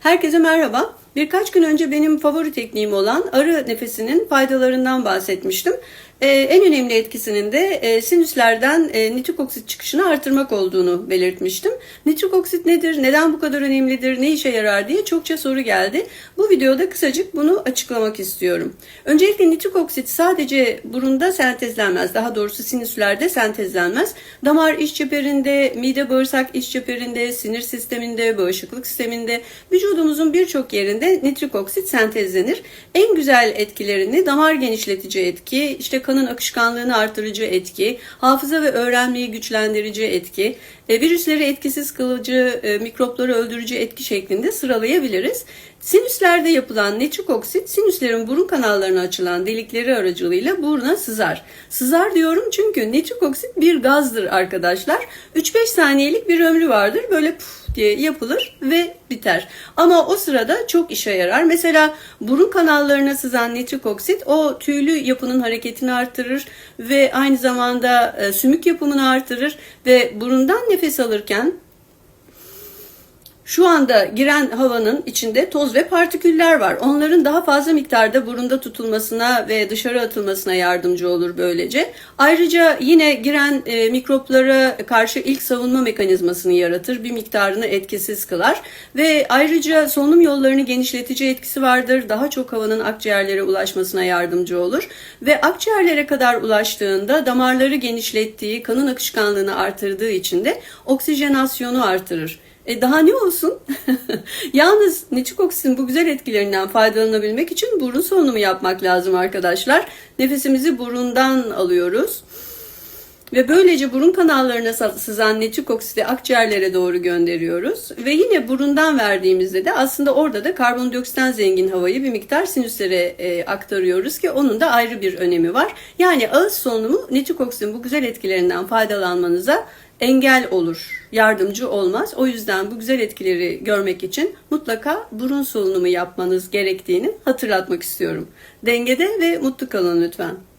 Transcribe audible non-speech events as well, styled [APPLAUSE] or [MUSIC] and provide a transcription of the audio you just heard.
Herkese merhaba. Birkaç gün önce benim favori tekniğim olan arı nefesinin faydalarından bahsetmiştim. Ee, en önemli etkisinin de e, sinüslerden e, nitrik oksit çıkışını artırmak olduğunu belirtmiştim. Nitrik oksit nedir, neden bu kadar önemlidir, ne işe yarar diye çokça soru geldi. Bu videoda kısacık bunu açıklamak istiyorum. Öncelikle nitrik oksit sadece burunda sentezlenmez, daha doğrusu sinüslerde sentezlenmez. Damar iç çeperinde, mide bağırsak iç çeperinde, sinir sisteminde, bağışıklık sisteminde, vücudumuzun birçok yerinde nitrik oksit sentezlenir. En güzel etkilerini damar genişletici etki, işte kanın akışkanlığını artırıcı etki, hafıza ve öğrenmeyi güçlendirici etki, e, virüsleri etkisiz kılıcı, e, mikropları öldürücü etki şeklinde sıralayabiliriz. Sinüslerde yapılan nitrik oksit sinüslerin burun kanallarına açılan delikleri aracılığıyla buruna sızar. Sızar diyorum çünkü nitrik oksit bir gazdır arkadaşlar. 3-5 saniyelik bir ömrü vardır. Böyle puf diye yapılır ve biter. Ama o sırada çok işe yarar. Mesela burun kanallarına sızan nitrik oksit o tüylü yapının hareketini artırır ve aynı zamanda e, sümük yapımını artırır ve burundan nefes alırken şu anda giren havanın içinde toz ve partiküller var. Onların daha fazla miktarda burunda tutulmasına ve dışarı atılmasına yardımcı olur böylece. Ayrıca yine giren e, mikroplara karşı ilk savunma mekanizmasını yaratır. Bir miktarını etkisiz kılar. Ve ayrıca solunum yollarını genişletici etkisi vardır. Daha çok havanın akciğerlere ulaşmasına yardımcı olur. Ve akciğerlere kadar ulaştığında damarları genişlettiği, kanın akışkanlığını artırdığı için de oksijenasyonu artırır. E daha ne olsun? [LAUGHS] Yalnız nitrik oksitin bu güzel etkilerinden faydalanabilmek için burun solunumu yapmak lazım arkadaşlar. Nefesimizi burundan alıyoruz. Ve böylece burun kanallarına sızan nitrik oksiti akciğerlere doğru gönderiyoruz. Ve yine burundan verdiğimizde de aslında orada da karbondioksitten zengin havayı bir miktar sinüslere e, aktarıyoruz ki onun da ayrı bir önemi var. Yani ağız solunumu nitrik oksitin bu güzel etkilerinden faydalanmanıza engel olur, yardımcı olmaz. O yüzden bu güzel etkileri görmek için mutlaka burun solunumu yapmanız gerektiğini hatırlatmak istiyorum. Dengede ve mutlu kalın lütfen.